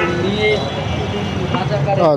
el día.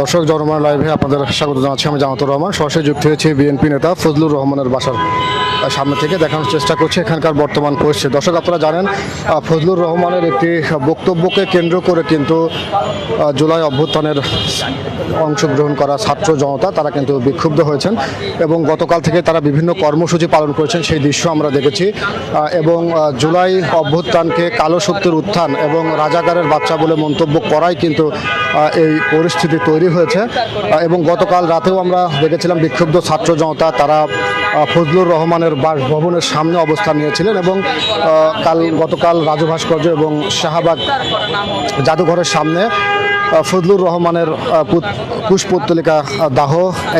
দর্শক জনমান লাইভে আপনাদের স্বাগত জানাচ্ছি। আমি জামাতুর রহমান। সরাসরি যুক্ত হয়েছি বিএনপি নেতা ফজলুর রহমানের বাসার সামনে থেকে। দেখানোর চেষ্টা করছি এখানকার বর্তমান পরিস্থিতি। দর্শক, আপনারা জানেন ফজলুর রহমানের একটি বক্তব্যকে কেন্দ্র করে কিন্তু জুলাই অভ্যুত্থানের অংশগ্রহণ করা ছাত্র জনতা, তারা কিন্তু বিক্ষুব্ধ হয়েছেন এবং গতকাল থেকে তারা বিভিন্ন কর্মসূচি পালন করেছেন। সেই দৃশ্য আমরা দেখেছি। এবং জুলাই অভ্যুত্থানকে কালো শক্তির উত্থান এবং রাজাকারের বাচ্চা বলে মন্তব্য করাই কিন্তু এই পরিস্থিতি তৈরি হয়েছে। এবং গতকাল রাতেও আমরা দেখেছিলাম বিক্ষুব্ধ ছাত্র জনতা, তারা ফজলুর রহমানের বাসভবনের সামনে অবস্থান নিয়েছিলেন এবং কাল গতকাল রাজু ভাস্কর্য এবং শাহবাগ জাদুঘরের সামনে ফজলুর রহমানের পুষ্পোত্তলিকা দাহ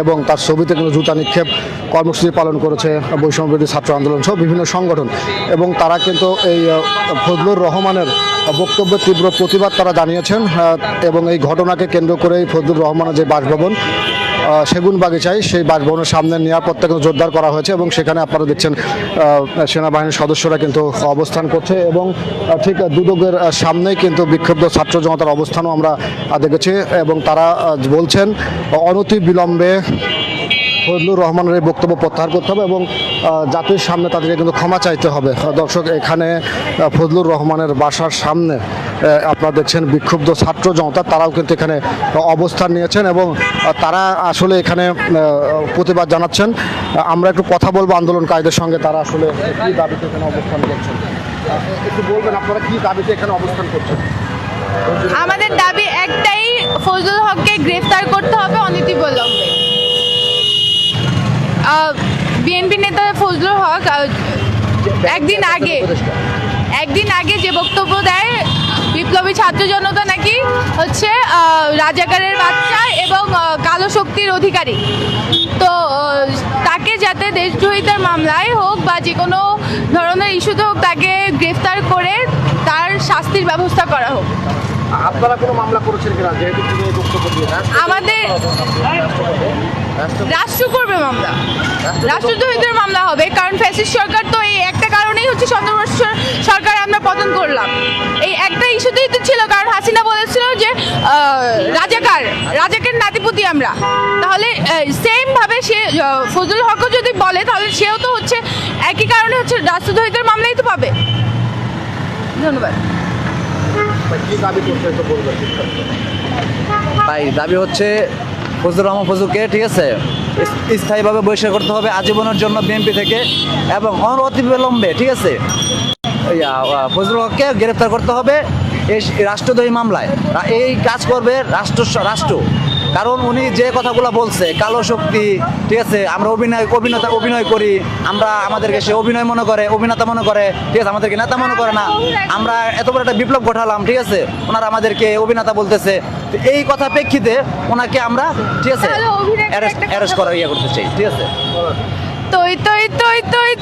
এবং তার ছবিতে কোনো জুতা নিক্ষেপ কর্মসূচি পালন করেছে বৈষম্যবিরোধী ছাত্র আন্দোলন সহ বিভিন্ন সংগঠন। এবং তারা কিন্তু এই ফজলুর রহমানের বক্তব্যের তীব্র প্রতিবাদ তারা জানিয়েছেন এবং এই ঘটনাকে কেন্দ্র করেই ফজলুর রহমানের যে বাসভবন সেগুন বাগিচায় সেই বাসভবনের সামনে নিরাপত্তা কিন্তু জোরদার করা হয়েছে এবং সেখানে আপনারা দেখছেন সেনাবাহিনীর সদস্যরা কিন্তু অবস্থান করছে এবং ঠিক দুদকের আহ, সামনেই কিন্তু বিক্ষুব্ধ ছাত্র জনতার অবস্থানও আমরা দেখেছি এবং তারা বলছেন অনতি বিলম্বে ফজলুর রহমানের এই বক্তব্য প্রত্যাহার করতে হবে এবং জাতির সামনে তাদেরকে কিন্তু ক্ষমা চাইতে হবে। দর্শক এখানে ফজলুর রহমানের বাসার সামনে আপনারা দেখছেন বিক্ষুব্ধ ছাত্র জনতা, তারাও কিন্তু এখানে অবস্থান নিয়েছেন এবং তারা আসলে এখানে প্রতিবাদ জানাচ্ছেন। আমরা একটু কথা বলব আন্দোলনকারীদের সঙ্গে, তারা আসলে কি দাবিতে এখানে অবস্থান করছেন? একটু বলবেন আপনারা কি দাবিতে এখানে অবস্থান করছেন? আমাদের দাবি একটাই, ফজলুল হককে গ্রেফতার করতে হবে অনীতিবিলম্বে। বিএনপি নেতা ফজলুল হক একদিন আগে একদিন আগে যে বক্তব্য দেয় বিপ্লবী ছাত্র জনতা নাকি হচ্ছে রাজাকারের বাচ্চা এবং কালো শক্তির অধিকারী। তো তাকে যাতে দেশদ্রোহিতার মামলায় হোক বা যে কোনো ধরনের ইস্যুতে হোক তাকে গ্রেফতার করে তার শাস্তির ব্যবস্থা করা হোক। আপনারা কোনো মামলা করেছেন কিনা? যেহেতু তিনি এই আমাদের রাষ্ট্র করবে মামলা। রাষ্ট্রদ্রোহিতার মামলা হবে কারণ ফ্যাসিস্ট সরকার তো এই একটা কারণেই হচ্ছে সতেরো সরকার আমরা পতন করলাম। এই একটা ইস্যুতেই তো ছিল কারণ হাসিনা বলেছিল যে রাজাকার রাজাকের নাতিপুতি আমরা। তাহলে সেমভাবে সে আহ, ফজলুল হকও যদি বলে তাহলে সেও তো হচ্ছে একই কারণে হচ্ছে রাষ্ট্রদ্রোহিতার মামলাই তো পাবে। ধন্যবাদ। কি দাবি করছে তো বলবেন? তাই দাবি হচ্ছে ফজলুর রহমান ফজুকে ঠিক আছে? স্থায়ীভাবে বহিষ্কার করতে হবে আজীবনের জন্য বিএনপি থেকে এবং অন অনতিবিলম্বে ঠিক আছে? ফজলুল হককে গ্রেফতার করতে হবে এই রাষ্ট্রদ্রোহী মামলায়। এই কাজ করবে রাষ্ট্র রাষ্ট্র। কারণ উনি যে কথাগুলো বলছে কালো শক্তি ঠিক আছে আমরা অভিনয় অভিনেতা অভিনয় করি আমরা আমাদেরকে সে অভিনয় মনে করে অভিনেতা মনে করে ঠিক আছে আমাদেরকে নেতা মনে করে না আমরা এত বড় একটা বিপ্লব ঘটালাম ঠিক আছে ওনারা আমাদেরকে অভিনেতা বলতেছে এই কথা প্রেক্ষিতে ওনাকে আমরা ঠিক আছে অ্যারেস্ট করার ইয়ে করতে চাই ঠিক আছে। তই তই তই তই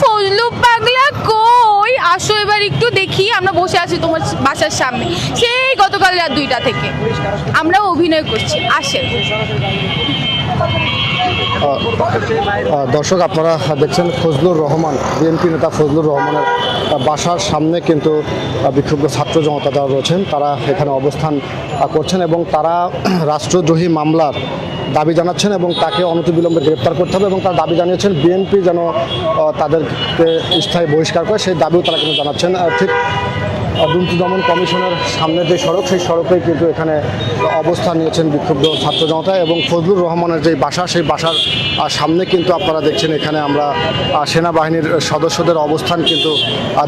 ফজলু পাগলা কই? আসো এবার একটু দেখি আমরা বসে আছি তোমার বাসার সামনে। সেই গতকাল রাত দুইটা থেকে। আমরা অভিনয় করছি। আহ, দর্শক, আপনারা দেখছেন ফজলুর রহমান, বিএনপি নেতা ফজলুর রহমানের বাসার সামনে কিন্তু বিক্ষুব্ধ ছাত্র জনতা যারা রয়েছেন, তারা এখানে অবস্থান করছেন এবং তারা রাষ্ট্রদ্রোহী মামলার দাবি জানাচ্ছেন এবং তাকে অনতিবিলম্বে গ্রেপ্তার করতে হবে এবং তার দাবি জানিয়েছেন বিএনপি যেন তাদেরকে স্থায়ী বহিষ্কার করে, সেই দাবিও তারা কিন্তু জানাচ্ছেন। ঠিক দুর্নীতি দমন কমিশনের সামনে যে সড়ক, সেই সড়কেই কিন্তু এখানে অবস্থান নিয়েছেন বিক্ষুব্ধ ছাত্র জনতা এবং ফজলুর রহমানের যে বাসা, সেই বাসার সামনে কিন্তু আপনারা দেখছেন এখানে আমরা সেনাবাহিনীর সদস্যদের অবস্থান কিন্তু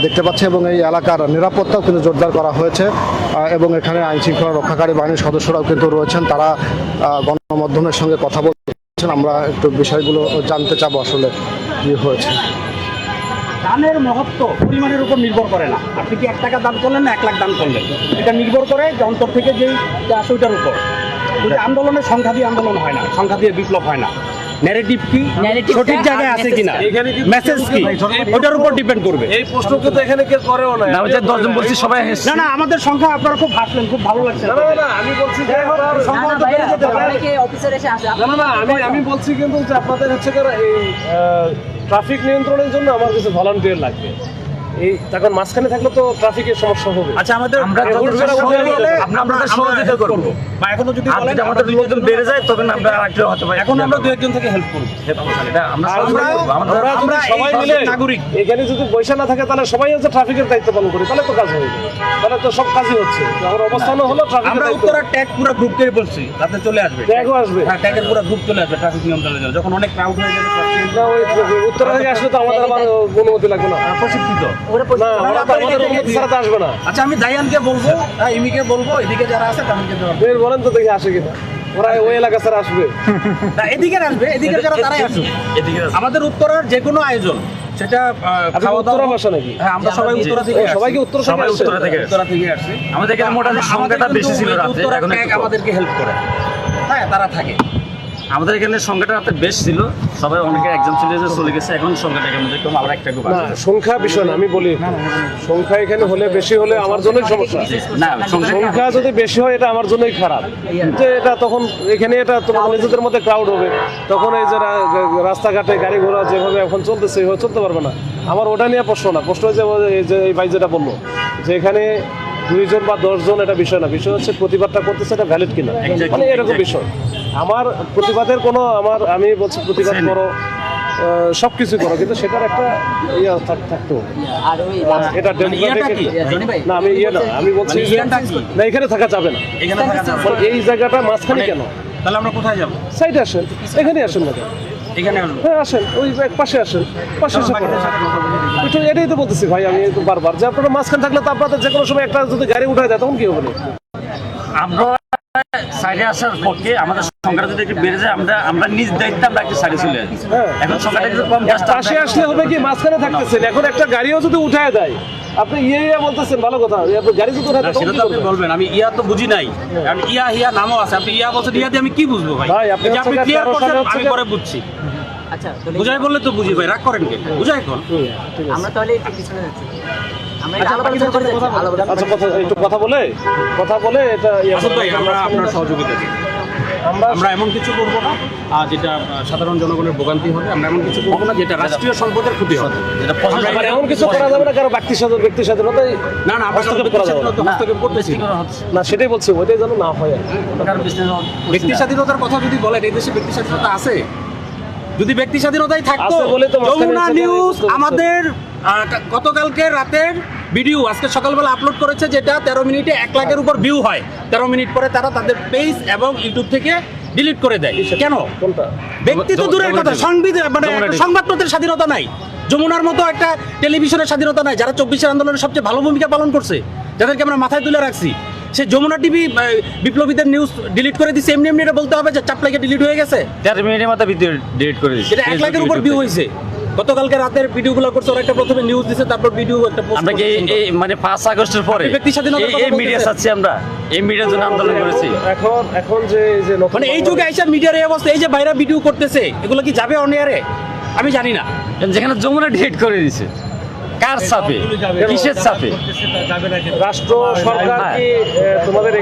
দেখতে পাচ্ছি এবং এই এলাকার নিরাপত্তাও কিন্তু জোরদার করা হয়েছে এবং এখানে আইন শৃঙ্খলা রক্ষাকারী বাহিনীর সদস্যরাও কিন্তু রয়েছেন। তারা গণমাধ্যমের সঙ্গে কথা বলছেন। আমরা একটু বিষয়গুলো জানতে চাবো আসলে কি হয়েছে। দানের মহত্ব পরিমাণের উপর নির্ভর করে না। আপনি কি এক টাকা দান করলেন না এক লাখ দান করলেন? এটা নির্ভর করে যে অন্তর থেকে যেই আছে ওইটার উপর। আন্দোলনের সংখ্যা দিয়ে আন্দোলন হয় না সংখ্যা দিয়ে বিপ্লব হয় না। ন্যারেটিভ কি? সঠিক জায়গায় আছে কিনা? মেসেজ কি ওটার উপর ডিপেন্ড করবে। এই প্রশ্ন কিন্তু এখানে কেউ করেও না দশজন বলছি সবাই না না আমাদের সংখ্যা আপনারা খুব হাসলেন খুব ভালো লাগছে। না, না, আমি বলছি যে সংখ্যা তো বেড়ে যেতে পারে। না না না আমি আমি বলছি কিন্তু যে আপনাদের হচ্ছে এই ট্রাফিক নিয়ন্ত্রণের জন্য আমার কিছু ভলান্টিয়ার লাগবে। এই তখন মাঝখানে থাকলে তো ট্রাফিকের সমস্যা হবে। আচ্ছা আমাদের আমরা আমরা সহযোগিতা করব, বা এখনও যদি বলেন আমাদের লোকজন বেড়ে যায় তখন আমরা একটু হতে পারি এখন আমরা দু একজন থেকে হেল্প করব। আমরা আমরা- সবাই মিলে নাগরিক। এখানে যদি পয়সা না থাকে তাহলে সবাই হচ্ছে ট্রাফিকের দায়িত্ব পালন করি তাহলে তো কাজ হয়ে যাবে। তাহলে তো সব কাজই হচ্ছে। আমার অবস্থানও হলো ট্রাফিকের আমরা উত্তরা ট্যাগ পুরো গ্রুপকে বলছি তাতে চলে আসবে। ট্যাগও আসবে। হ্যাঁ ট্যাগের পুরো গ্রুপ চলে আসবে ট্রাফিক চলে যাবে যখন অনেক ক্রাউড হয়ে যাবে উত্তরা থেকে আসলে তো আমাদের অনুমতি লাগবে না। আহ, প্রশিক্ষিত। আচ্ছা আমি দায়ানকে বলব হ্যাঁ, ইমিকে বলব এদিকে যারা আছে তাদেরকে দেওয়া বলেন তো দেখি আসে কিনা। ওরা ওই এলাকা ছাড়া আসবে। না, এদিকে আসবে এদিকে যারা তারাই আসবে। আমাদের উত্তরার যে কোনো আয়োজন সেটা আপনি খাওয়া উত্তরা দাওয়া বাসা নাকি? হ্যাঁ আমরা সবাই উত্তরা থেকে সবাইকে উত্তরা থেকে সবাই? উত্তরা থেকে উত্তরা থেকে আসছি। আমাদের এখানে মোটামুটি সংখ্যাটা বেশি ছিল রাতে এখন আমাদেরকে হেল্প করে। হ্যাঁ তারা থাকে। আমাদের এখানে সংখ্যাটা রাতে বেশ ছিল। সবাই অনেকে একজাম চলে গেছে চলে গেছে এখন সংখ্যাটা আমাদের কম আমরা একটা না সংখ্যা বিষয় না আমি বলি সংখ্যা এখানে হলে বেশি হলে আমার জন্যই সমস্যা। না সংখ্যা যদি বেশি হয় এটা আমার জন্যই খারাপ। যে এটা তখন এখানে এটা তোমার নিজেদের মধ্যে ক্রাউড হবে। তখন এই যে রা- রাস্তাঘাটে গাড়ি ঘোড়া যেভাবে এখন চলতেছে এইভাবে চলতে পারবে না। আমার ওটা নিয়ে প্রশ্ন না। প্রশ্ন হচ্ছে ও- এই যে এই ভাই যেটা বলল যে এখানে দুইজন বা দশজন এটা বিষয় না। বিষয় হচ্ছে প্রতিবাদটা করতেছে এটা ভ্যালিড কিনা। মানে এরকম বিষয়। আমার প্রতিবাদের কোনো আমার আমি বলছি প্রতিবাদ করো সব কিছু করো কিন্তু সেটার একটা ইয়ে থাক- থাকতে হবে। এটা মানে না আমি ইয়ে না আমি বলছি মানে? না এখানে থাকা যাবে না। এখানে থাকা যাবে মানে এই জায়গাটা মাঝখানে কেন? তাহলে আমরা কোথায় যাব? সাইডে আসেন এখানে আসেন না? এখানে হ্যাঁ আসেন ওই এক পাশে আসেন পাশে এসে একটু এটাই তো বলতেছি ভাই আমি তো বারবার। যে আপনারা মাঝখানে থাকলে তো আপনাদের যে কোনো সময় একটা যদি গাড়ি উঠায় দেয় তখন কি হবে? আমরা সাইডে আসার পক্ষে আমাদের সংখ্যাটা যদি একটু বেড়ে যায় আমরা আমরা নিজ দায়িত্বে আমরা একটা সাইডে চলে আসি। হ্যাঁ। এখন সংখ্যাটা একটু কম পাশে আসলে হবে কি মাঝখানে থাকতেছেন। এখন একটা গাড়িও যদি উঠায় দেয় আপনি ইয়ে ইয়ে বলতেছেন ভালো কথা। আপনি গাড়ি যদি উঠায় না, দেয় তখন সেটা তো আপনি বলবেন আমি ইয়া তো বুঝি নাই। কারণ ইয়া হিয়া নামও আছে আপনি ইয়া বলছেন ইয়া দিয়ে আমি কি বুঝব ভাই? আপনি এই আপনি ক্লিয়ার করছেন আমি পরে বুঝছি। আচ্ছা বুঝাই বললে তো বুঝি ভাই রাগ করেন কে? বুঝাই কোন আছে। আমরা তাহলে একটু পিছনে যাচ্ছি। আলোচনা আচ্ছা কথা একটু কথা বলে কথা বলে এটা ইয়ে ভাই আমরা আপনার সহযোগিতা। আমরা এমন কিছু করব না আর যেটা সাধারণ জনগণের ভোগান্তি হবে আমরা এমন কিছু করব না যেটা রাষ্ট্রীয় সম্পদের ক্ষতি হবে। যেটা এমন কিছু করা যাবে না কারও ব্যক্তি স্বাধীন ব্যক্তি স্বাধীনতাই না না হস্তক্ষেপ করা যাবে না। স্বাধীনতা হস্তক্ষেপ করতেছি। না। সেটাই বলছি ওইটাই যেন না হয় কারণ ব্যক্তি স্বাধীনতার কথা যদি বলেন এই দেশে ব্যক্তি স্বাধীনতা আছে? যদি ব্যক্তি স্বাধীনতাই থাকতো যমুনা নিউজ আমাদের গতকালকে রাতের ভিডিও আজকে সকালবেলা আপলোড করেছে যেটা তেরো মিনিটে এক লাখের উপর ভিউ হয়। তেরো মিনিট পরে তারা তাদের পেজ এবং ইউটিউব থেকে ডিলিট করে দেয়। কেন? ব্যক্তি তো দূরের কথা সংবিধান মানে। সংবাদপত্রের স্বাধীনতা নাই। যমুনার মতো একটা টেলিভিশনের স্বাধীনতা নাই যারা চব্বিশের আন্দোলনের সবচেয়ে ভালো ভূমিকা পালন করছে যাদেরকে আমরা মাথায় তুলে রাখছি। সে যমুনা টিভি বিপ্লবীদের নিউজ ডিলিট করে দিচ্ছে এমনি এমনি এটা বলতে হবে যে চাপ লাগে ডিলিট হয়ে গেছে। তেরো মিনিটের মধ্যে ভিডিও ডিলিট করে দিচ্ছে এটা এক লাখের উপর ভিউ হয়েছে। গতকালকে রাতের ভিডিওগুলো করছে ওরা একটা প্রথমে নিউজ দিছে তারপর ভিডিও একটা আমরা কি এই- মানে 5 আগস্টের পরে? ব্যক্তি স্বাধীনতা এই- এই মিডিয়া সাথে চাচ্ছি আমরা। এই মিডিয়ার জন্য আন্দোলন করেছি। এখন এখন যে এই যে মানে এই যুগে এসে মিডিয়ার এই অবস্থা এই যে বাইরে ভিডিও করতেছে এগুলো কি যাবে অন এয়ারে আমি জানি না। যেখানে যমুনা ডিলিট করে দিছে। কার চাপে কিসের চাপে রাষ্ট্র সরকার হ্যাঁ। কি এ, তোমাদের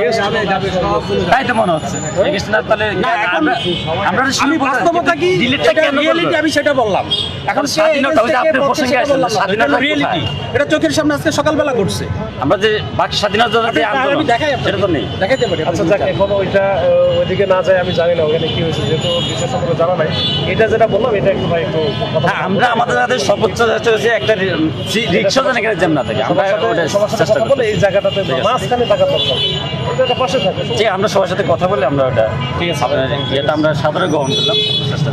তাই তো মনে হচ্ছে। না তাহলে আমরা- আমি বাস্তবতা কি? সেটা বললাম। এখন স্বাধীনতা, যে। স্বাধীনতা রিয়েলিটি এটা চোখের সামনে আজকে সকালবেলা ঘটছে। আমরা যে বাক স্বাধীনতার জন্য যে আন্দোলন দেখাই সেটা তো নেই। দেখাইতে পারি আচ্ছা যাক এখন ওইটা ওইদিকে না যায় আমি জানি না ওখানে কি হয়েছে যেহেতু বিষয় সম্পর্কে জানা নাই। এটা যেটা বললাম এটা একটু ভাই একটু হ্যাঁ আমরা আমাদের হাতে সর্বোচ্চ চেষ্টা একটা রিক্সা যেন এখানে জ্যাম না থাকে? আমরা চেষ্টা কথা বলে করছি এই জায়গাটাতে মাঝখানে থাকা দরকার। এটা পাশে থাকে। ঠিক আমরা সবার সাথে কথা বলে আমরা ওটা ঠিক আছে। আপনার ইয়েটা আমরা সাদরে গ্রহণ করলাম। চেষ্টা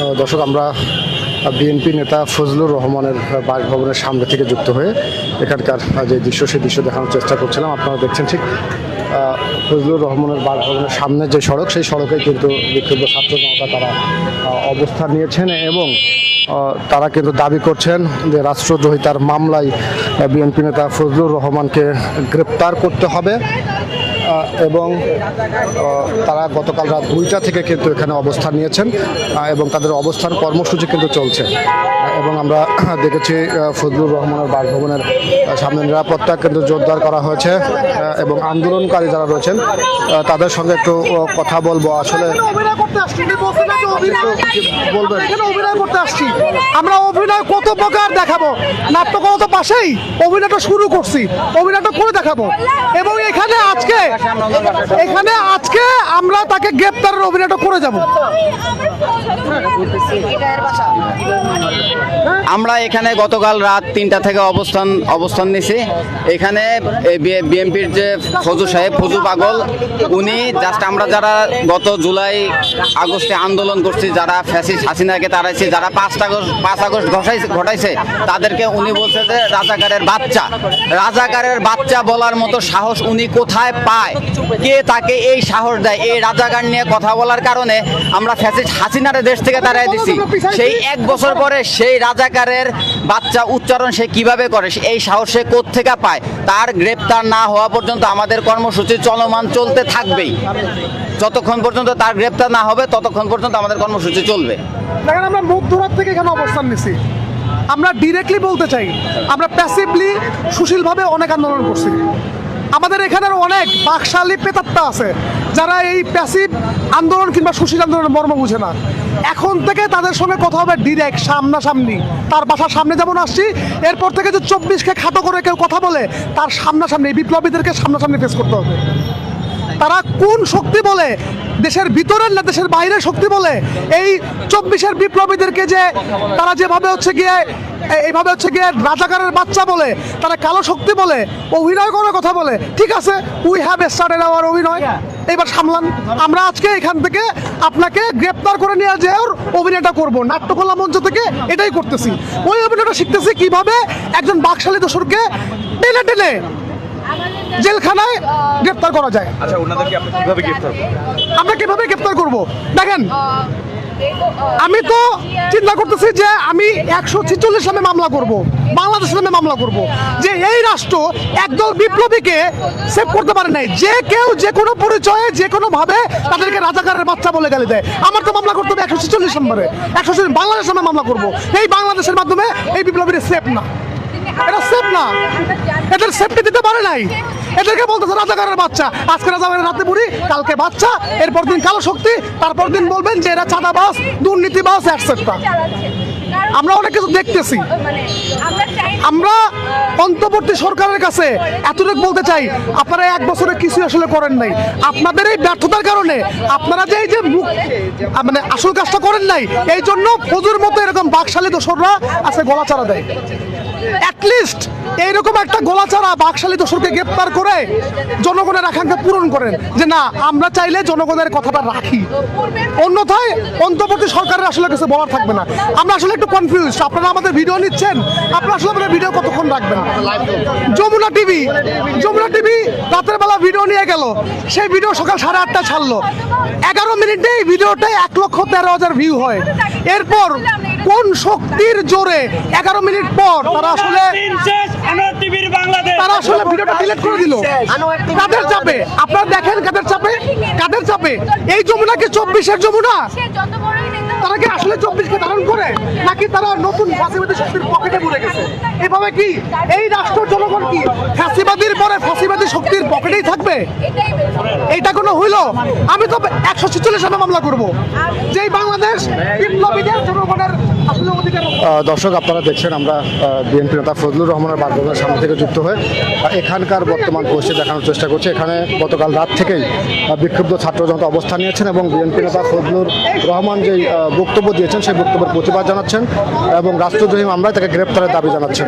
আহ, দর্শক আমরা বিএনপি নেতা ফজলুর রহমানের বাসভবনের সামনে থেকে যুক্ত হয়ে এখানকার যে দৃশ্য সেই দৃশ্য দেখানোর চেষ্টা করছিলাম। আপনারা দেখছেন ঠিক ফজলুর রহমানের বাসভবনের সামনে যে সড়ক সেই সড়কে কিন্তু বিক্ষুব্ধ ছাত্র জনতা তারা অবস্থান নিয়েছেন এবং তারা কিন্তু দাবি করছেন যে রাষ্ট্রদ্রোহিতার মামলায় বিএনপি নেতা ফজলুর রহমানকে গ্রেপ্তার করতে হবে। এবং তারা গতকাল রাত দুইটা থেকে কিন্তু এখানে অবস্থান নিয়েছেন এবং তাদের অবস্থান কর্মসূচি কিন্তু চলছে। এবং আমরা দেখেছি ফজলুর রহমানের বাসভবনের সামনে নিরাপত্তা কিন্তু জোরদার করা হয়েছে এবং আন্দোলনকারী যারা রয়েছেন তাদের সঙ্গে একটু কথা বলব। আসলে আমরা অভিনয় কত প্রকার দেখাবো? নাট্যকলা তো পাশেই। অভিনয়টা শুরু করছি। অভিনয়টা করে দেখাবো। এবং এখানে আজকে এখানে আজকে আমরা তাকে গ্রেপ্তারের অভিনয়টা করে যাব। আমরা এখানে গতকাল রাত তিনটা থেকে অবস্থান অবস্থান নিছি। এখানে বিএনপির যে ফজু সাহেব ফজু পাগল উনি জাস্ট আমরা যারা গত জুলাই আগস্টে আন্দোলন করছি যারা ফ্যাসিস্ট হাসিনাকে তাড়াইছে যারা পাঁচ আগস্ট পাঁচ আগস্ট ঘটাইছে ঘটাইছে তাদেরকে উনি বলছে যে রাজাকারের বাচ্চা। রাজাকারের বাচ্চা বলার মতো সাহস উনি কোথায় পায়? কে তাকে এই সাহস দেয়? এই রাজাকার নিয়ে কথা বলার কারণে আমরা ফ্যাসিস্ট হাসিনারে দেশ থেকে তাড়াই দিছি। সেই এক বছর পরে সেই রাজাকারের বাচ্চা উচ্চারণ সে কীভাবে করে? এই সাহস সে থেকে পায়? তার গ্রেপ্তার না হওয়া পর্যন্ত আমাদের কর্মসূচি চলমান চলতে থাকবেই। যতক্ষণ পর্যন্ত তার গ্রেপ্তার না হবে ততক্ষণ পর্যন্ত আমাদের কর্মসূচি চলবে। দেখেন আমরা মধ্যরাত থেকে এখানে অবস্থান নিছি। আমরা ডিরেক্টলি বলতে চাই আমরা প্যাসিভলি সুশীলভাবে অনেক আন্দোলন করছি। আমাদের এখানের অনেক বাকশালী পেতাত্তা আছে, যারা এই প্যাসিভ আন্দোলন কিংবা সুশীল আন্দোলনের মর্ম বুঝে না। এখন থেকে তাদের সঙ্গে কথা হবে ডিরেক্ট সামনাসামনি। তার বাসার সামনে যেমন আসছি, এরপর থেকে যে চব্বিশকে খাটো করে কেউ কথা বলে, তার সামনাসামনি বিপ্লবীদেরকে সামনাসামনি ফেস করতে হবে। তারা কোন শক্তি বলে? দেশের ভিতরের না দেশের বাইরের শক্তি বলে? এই চব্বিশের বিপ্লবীদেরকে যে তারা যেভাবে হচ্ছে গিয়ে এইভাবে হচ্ছে গিয়ে রাজাকারের বাচ্চা বলে, তারা কালো শক্তি বলে, অভিনয় করার কথা বলে, ঠিক আছে? উই হ্যাভ স্টার্টেড আওয়ার অভিনয়। এবার সামলান। আমরা আজকে এখান থেকে আপনাকে গ্রেপ্তার করে নিয়ে যে ওর অভিনয়টা করব। নাট্যকলা মঞ্চ থেকে এটাই করতেছি। ওই অভিনয়টা শিখতেছি কীভাবে একজন বাকশালী দোসরকে টেনে টেনে জেলখানায় গ্রেপ্তার করা যায়। আচ্ছা ওনাদেরকে আপনি কীভাবে গ্রেফতার আমরা কীভাবে গ্রেপ্তার করব? দেখেন আমি তো চিন্তা করতেছি যে আমি একশো ছেচল্লিশ নামে মামলা করব বাংলাদেশ নামে মামলা করব যে এই রাষ্ট্র একদল বিপ্লবীকে সেভ করতে পারে নাই। যে কেউ যে কোনো পরিচয়ে যে কোনো ভাবে তাদেরকে রাজাকারের বাচ্চা বলে গালি দেয়। আমার তো মামলা করতে হবে একশো ছেচল্লিশ নম্বরে। একশো বাংলাদেশ নামে মামলা করব। এই বাংলাদেশের মাধ্যমে এই বিপ্লবীরা সেফ না। এটা সেফ না। এদের সেফটি দিতে পারে নাই। এদেরকে বলতেছে রাজাকারের বাচ্চা। আজকে রাজা রাতে বুড়ি, কালকে বাচ্চা, এরপর দিন কালো শক্তি, তারপর দিন বলবেন যে এরা চাঁদাবাস দুর্নীতিবাস একসেট্রা আমরা অনেক কিছু দেখতেছি। আমরা অন্তর্বর্তী সরকারের কাছে এতটুকু বলতে চাই, আপনারা এক বছরে কিছু আসলে করেন নাই। আপনাদের এই ব্যর্থতার কারণে আপনারা যে এই যে মানে আসল কাজটা করেন নাই, এই জন্য ফজুর মতো এরকম বাকশালী দোসররা আছে গলা চারা দেয়। অ্যাটলিস্ট এইরকম একটা গোলাচারা বাকশালী দোসরকে গ্রেপ্তার করে জনগণের আকাঙ্ক্ষা পূরণ করেন যে না, আমরা চাইলে জনগণের কথাটা রাখি। অন্যথায় অন্তর্বর্তী সরকারের আসলে কিছু বলার থাকবে না। আমরা আসলে একটু কনফিউজ আপনারা আমাদের ভিডিও নিচ্ছেন? আপনারা আসলে আমাদের ভিডিও কতক্ষণ রাখবেন? যমুনা টিভি যমুনা টিভি রাতের বেলা ভিডিও নিয়ে গেল। সেই ভিডিও সকাল সাড়ে আটটায় ছাড়লো। এগারো মিনিটে এই ভিডিওটায় এক লক্ষ তেরো হাজার ভিউ হয়। এরপর কোন শক্তির জোরে এগারো মিনিট পর তারা আসলে তারা আসলে ভিডিওটা ডিলিট করে দিল। কাদের চাপে? আপনারা দেখেন কাদের চাপে? কাদের চাপে? এই যমুনা কি চব্বিশের যমুনা? তারা কি আসলে চব্বিশকে ধারণ করে? নাকি তারা নতুন ফাঁসিবাদী শক্তির পকেটে পড়ে গেছে? এভাবে কি এই রাষ্ট্র জনগণ কি ফাঁসিবাদীর পরে ফাঁসিবাদী শক্তির পকেটেই থাকবে? এইটা কোনো হইল? আমি তো একশো ছেচল্লিশ মামলা করব। যেই বাংলাদেশ বিপ্লবীদের জনগণের দর্শক, আপনারা দেখছেন আমরা বিএনপি নেতা ফজলুর রহমানের বাসভবনের সামনে থেকে যুক্ত হয়ে এখানকার বর্তমান পরিস্থিতি দেখানোর চেষ্টা করছি। এখানে গতকাল রাত থেকেই বিক্ষুব্ধ ছাত্র জনতা অবস্থান নিয়েছেন এবং বিএনপি নেতা ফজলুর রহমান যে বক্তব্য দিয়েছেন সেই বক্তব্যের প্রতিবাদ জানাচ্ছেন এবং রাষ্ট্রদ্রোহী মামলায় তাকে গ্রেপ্তারের দাবি জানাচ্ছেন।